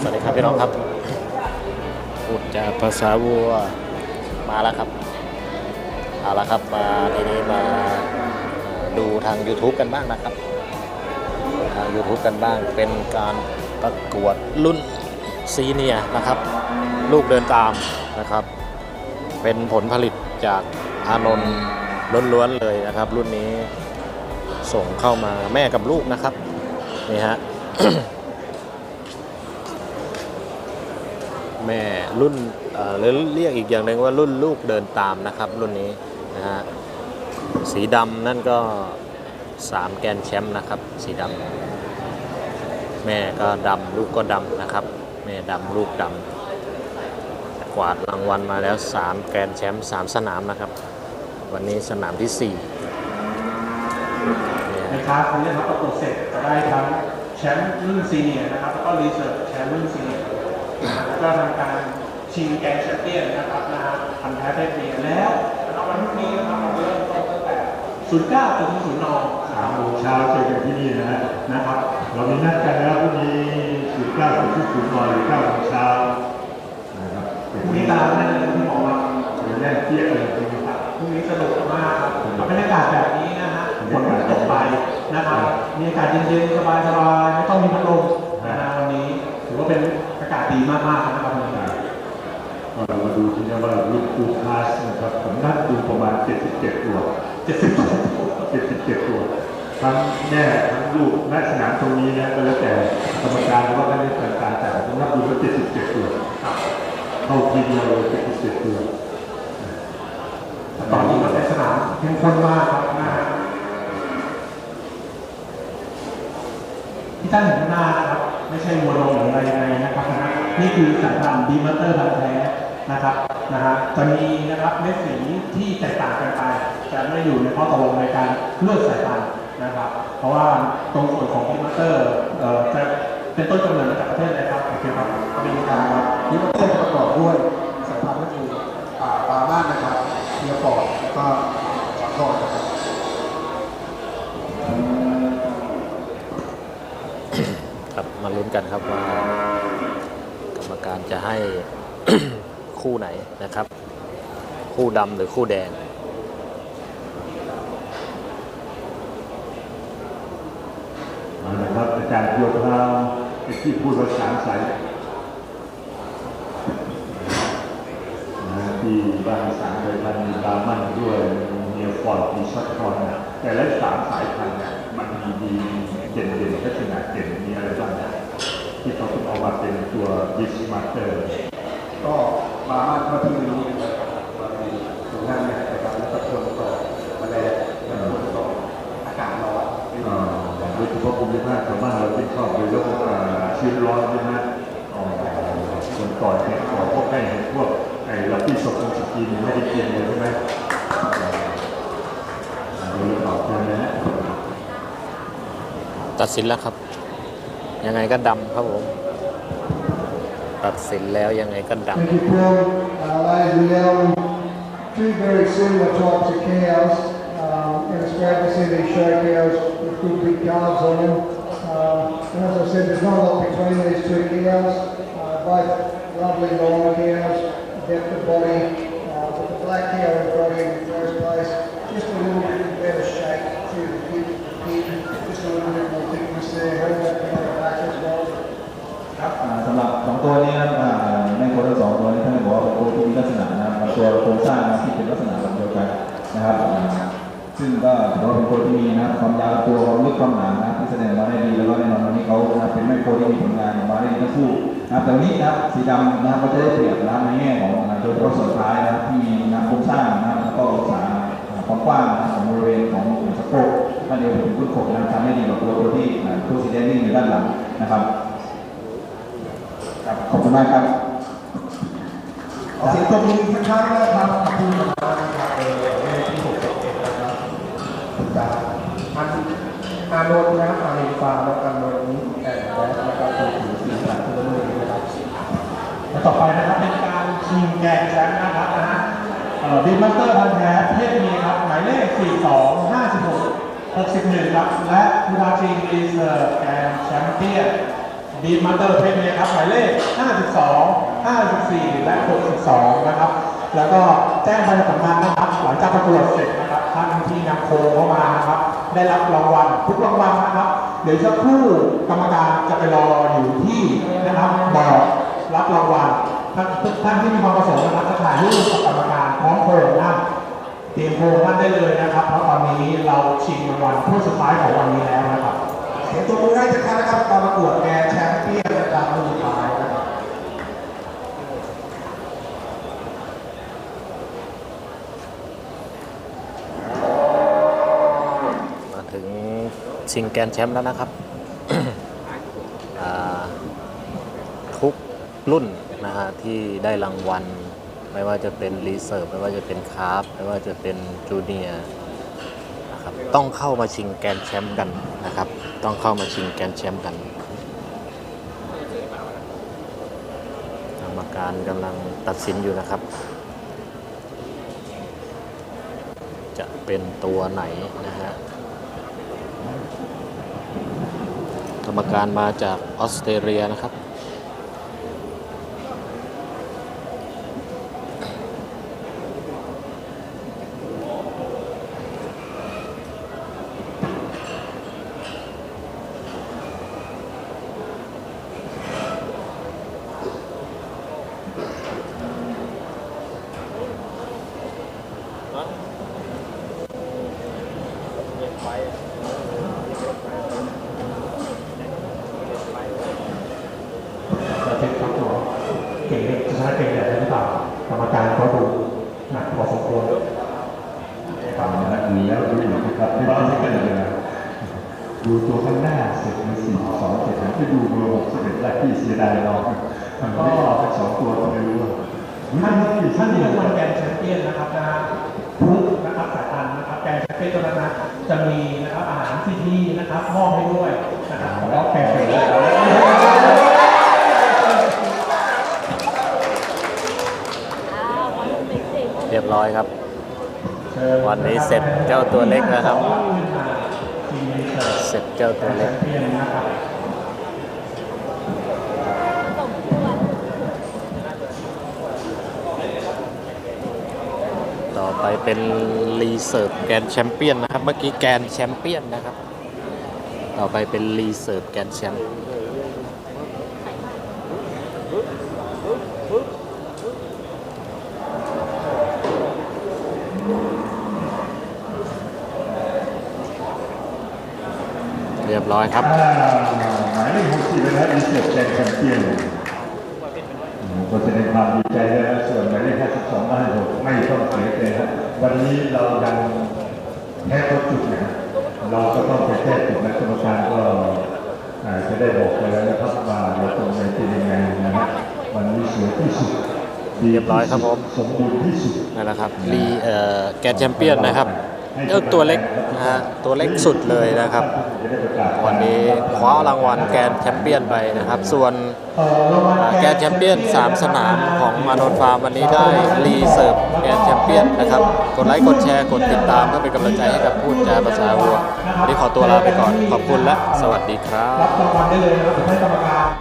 สวัสดีครับพี่น้องครับพูดจากภาษาวัวมาแล้วครับเอาละครับมาทีนี้มาดูทาง YouTube กันบ้างนะครับ ทาง YouTube กันบ้างเป็นการประกวดรุ่นซีเนียนะครับ ลูกเดินตามนะครับ เป็นผลผลิตจากอานนท์ล้วนๆเลยนะครับ รุ่นนี้ส่งเข้ามาแม่กับลูกนะครับ นี่ฮะ แม่รุ่นหรือเรียกอีกอย่างหนึ่งว่ารุ่นลูกเดินตามนะครับ รุ่นนี้นะฮะสีดำนั่นก็ 3 แกนแชมป์นะครับ สีดำแม่ก็ดำลูกก็ดำนะครับ แม่ดำลูกดำกวาดรางวัลมาแล้ว 3 แกนแชมป์3สนามนะครับ วันนี้สนามที่4เนี่นะครับคนนี้ครับประกวดเสร็จจะได้ทั้งแชมป์รุ่นซีเนียนะครับแล้วก็รีเสิร์ชแชมป์รุ่นซีเนีย ก็ทำการชิงแกรนด์แชมเปี้ยนนะครับนะฮะพันธุ์แท้เพศเมียแล้วนะครับวันพรุ่งนี้นะครับเราเริ่มต้นตั้งแต่09จนถึง0นย์นอสามโมงเช้าเจอกันที่นี่นะฮะนะครับเรามีนัดกันแล้วพรุ่งนี้สิบเก้าถึงที่ศูนย์นอนหรือเก้าโมงเช้านะครับพรุ่งนี้ตามนั่นเลยที่บอกว่าเป็นแรกเที่ยงเลยนะครับพรุ่งนี้สนุกมากครับบรรยากาศแบบนี้นะฮะฝนตกไปนะครับมีอากาศเย็นๆสบายๆไม่ต้องมีพัดลมนะฮะวันนี้ถือว่าเป็นอากาศดีมากๆนะครับวันนี้ ก็ เรามาดูที่นี่ว่าลูกคูคลาสนะครับผมนัดดูประมาณ 77 ตัว 77 77 ตัวทั้งแม่ทั้งลูกณสนามตรงนี้นะก็แล้วแต่กรรมการหรือว่าคณะกรรมการแต่ผมนับดูว่า 77 ตัวเข้าทีเดียวเลย77 ตัวตอนนี้ก็ในสนามเข้มข้นมากครับนะที่ท่านเห็นข้างหน้านะครับ ไม่ใช่วัวนมหรืออะไรยังไงนะครับ นี่คือสายพันธุ์ดีมัตเตอร์พันธุ์แท้นะครับ นะฮะจะมีนะครับเม็ดสีที่แตกต่างกันไปจะไม่อยู่ในข้อตกลงในการเลือกสายพันธุ์นะครับ เพราะว่าตรงส่วนของดีมัตเตอร์จะเป็นต้นกำเนิดมาจากประเทศอะไรครับโอเคครับอเมริกาครับนี่ประเทศประกอบด้วยสายพันธุ์ก็คืออ่าปาม่านนะครับเทียปอดแล้วก็ทอดนะครับครับมาลุ้นกันครับว่ากรรมการจะให้ คู่ไหนนะครับ คู่ดำหรือคู่แดงเอาละครับอาจารย์โยธาที่พูดภาษาสายนะที่บ้านสามสายพันธุ์มีบามันด้วยมีฟอร์ดมีช็อตคอนแต่ละสามสายพันธุ์มันมีดีเด่นเด่นลักษณะเด่นมีอะไรบ้างที่เขาต้องเอามาเป็นตัวบิสมาสเตอร์ ก็ปามานก็ที่นี้นะครับมาในถุงหน้าเนี่ยนะครับแล้วก็ทนต่อแมลงและทนต่ออากาศร้อนเป็นอ่าโดยเฉพาะภูมิภาคชาวบ้านเราที่ชอบในเรื่องของอ่าชื้นร้อนใช่ไหมอ๋อคนต่อยเห็ดต่อพวกไก่เห็ดพวกไอ้ลักที่สดของสกีนไม่ได้กินเลยใช่ไหมอ่าดูแลตอบใช่ไหมฮะตัดสินแล้วครับ ยังไงก็ดำครับผม ตัดสินแล้วยังไงก็ด Thank you, Paul. Uh, ladies and gentlemen, two very similar types of cows. Um, and it's great to see these show cows with good big calves on them. Um, and as I said, there's not a lot between these two cows. Uh, both lovely long cows, depth of body. Uh, but the black cow วทั้งสองตัวนี้ท่านบอกว่าเป็นตัวที่มีลักษณะนะครับตัวโครงสร้างนะครับที่เป็นลักษณะแบบเดียวกันนะครับซึ่งก็ถือว่าเป็นตัวที่มีนะครับความยาวตัวความลึกความหนานะครับที่แสดงออกมาได้ดีแล้วก็แน่นอนวันนี้เขาเป็นแม่โคที่มีผลงานออกมาได้ดีทั้งคู่นะครับแต่วันนี้นะครับสีดำนะครับก็จะได้เปรียบนะในแง่ของอ่าโดยเฉพาะส่วนท้ายนะครับที่มีนะโครงสร้างนะครับแล้วก็องศาความกว้างของบริเวณของสะโพกด้านเดียวถึงก้นกบนะทำได้ดีกว่าตัวตัวที่ตัวสีแดงนี่อยู่ด้านหลังนะครับขอบคุณมากครับ เสียงตบมืออีกสักครั้งนะครับขอบคุณมากนะครับเออที่หกสิบเจ็ดนะครับจากอันอานนท์นะครับอาริฟาและอานนท์นี้แต่และนะครับตัวถือสีสันตัวมือนะครับต่อไปนะครับเป็นการชิงแกรนด์แชมป์นะครับนะฮะบิ๊กมาสเตอร์พันแท้เพศเมียครับหมายเลข 42 56 61ครับและคูดาชิงรีเซิร์แกนแชมเปี้ยน ดีมาสเตอร์เพชรเนี่ยครับหมายเลข 52 54 และ 62 นะครับ แล้วก็แจ้งใบสำคัญนะครับหลังจากประกวดเสร็จนะครับท่านที่นำโคเข้ามานะครับ ได้รับรางวัลทุกรางวัลนะครับ เดี๋ยวสักครู่กรรมการจะไปรออยู่ที่นะครับบอร์ดรับรางวัลท่านท่านที่มีความประสงค์นะครับจะถ่ายรูปกับกรรมการพร้อมโคนั่งเตรียมโคนั่งได้เลยนะครับ เพราะตอนนี้เราชิงรางวัลผู้สุดท้ายของวันนี้แล้วนะครับ เสียงตัวมือให้จะครับนะครับการประกวดแกรนด์แชมเปี้ยนระดับมือท้ายนะครับมาถึงชิงแกรนด์แชมป์แล้วนะครับ ทุกรุ่นนะฮะที่ได้รางวัล ไม่ว่าจะเป็นรีเซิร์ฟไม่ว่าจะเป็นคาร์ฟไม่ว่าจะเป็นจูเนียร์ ต้องเข้ามาชิงแกนแชมป์กันนะครับ ต้องเข้ามาชิงแกนแชมป์กันกรรมการกำลังตัดสินอยู่นะครับ จะเป็นตัวไหนนะฮะกรรมการมาจากออสเตรเลียนะครับ เราเช็คครับหมอเก่งจะชนะเก่งใหญ่ได้หรือเปล่ากรรมการเขาดู หนักพอสมควรฟังนะดูแล้วดูอีกนะครับไม่ต้องให้กันเลยนะดูตัวข้างหน้าเสร็จมีสี่สองเสร็จแล้วไปดูเบอร์หกสิบเอ็ดลัคกี้เสียดายน้องมันไม่ออกไปสองตัวก็ไม่รู้ว่าท่านที่ท่านที่รางวัลแกรนด์แชมเปี้ยนนะครับนะทุกนะครับสายพันธุ์นะครับแกรนด์แชมเปี้ยนตัวนั้นนะจะมีนะครับอาหารที่ดีนะครับมอบให้ด้วยนะครับแล้วแกรนด์แชมเปี้ยน เรียบร้ อยครับ วันนี้เสร็จเจ้าตัวเล็กนะครับ เสร็จเจ้าตัวเล็กต่อไปเป็นรีเซิร์ฟแกนแชมเปี้ยนนะครับ เมื่อกี้แกนแชมเปี้ยนนะครับ ต่อไปเป็นรีเซิร์ฟแกนแชมป์ เรียบร้อยครับอ่าหมายเลขหกสิบนะครับอินเตอร์แกรนด์แชมเปี้ยนอืมก็แสดงความดีใจด้วยนะส่วนหมายเลขห้าสิบสองบ้านหกไม่ต้องเสียใจครับวันนี้เราดันแพ้ตัวจุดนะครับเราก็ต้องไปแก้จุดนะกรรมการก็อ่าจะได้บอกไปแล้วนะครับว่าเราตรงไหนเป็นยังไงนะครับวันนี้สวยที่สุดดีเรียบร้อยครับผมสมบูรณ์ที่สุดนั่นแหละครับรีเอ่อแกนแชมเปี้ยนนะครับ เจ้าตัวเล็กนะฮะตัวเล็กสุดเลยนะครับ วันนี้คว้ารางวัลแกนแชมเปี้ยนไปนะครับ ส่วนแกนแชมเปี้ยน 3 สนามของมานนท์ฟาร์มวันนี้ได้รีเซิร์ฟแกนแชมเปี้ยนนะครับ กดไลค์กดแชร์กดติดตามเพื่อเป็นกำลังใจให้กับพูดจาภาษาวัววันนี้ขอตัวลาไปก่อนขอบคุณและสวัสดีครับ